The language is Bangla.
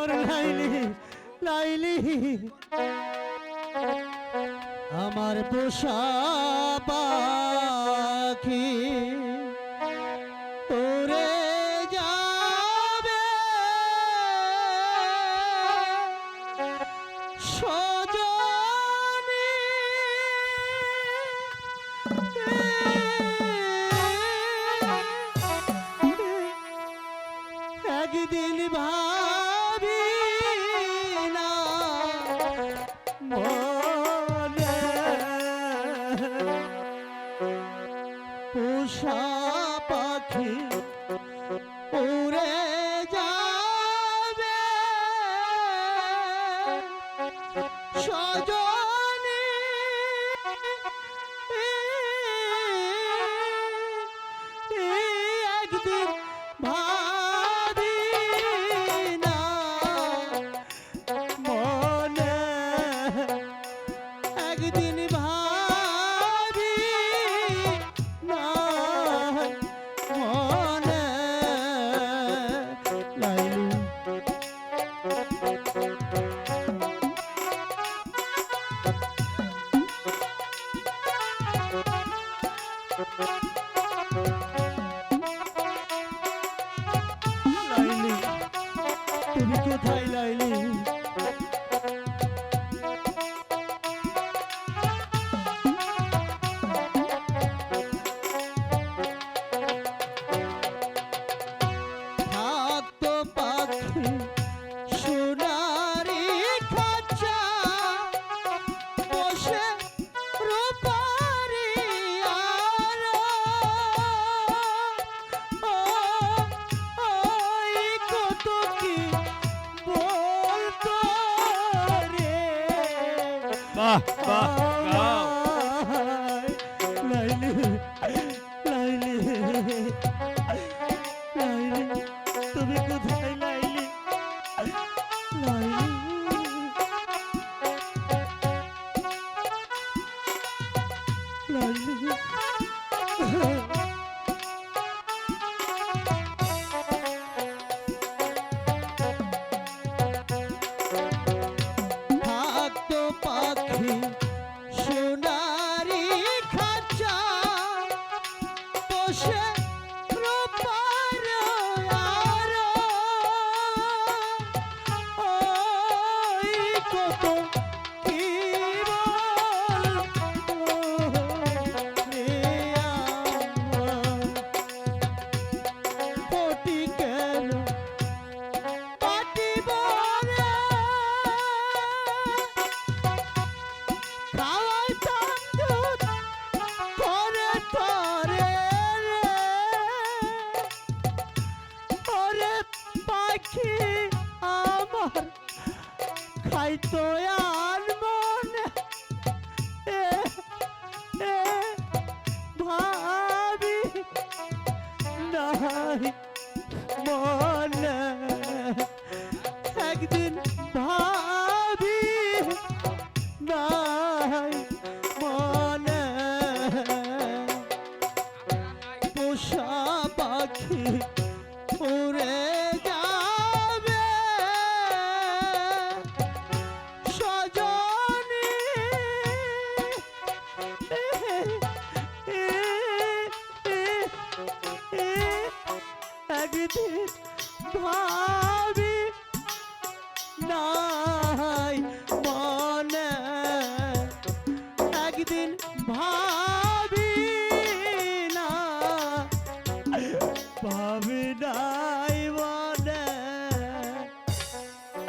আমার লাইলি লাইলি। আমার পোষা পাখি। পোষা পাখি উড়ে যাবে। সজনী একদিন ভাবি তুমি কোথায় লাইলি। বাহ বাহ গাও লাইলি লাইলি লাইলি তুমি কোথায় লাইলি লাইলি লাইলি বসে পাখি আমার খাইতো আর মনে। ভাবি নাই মনে। একদিন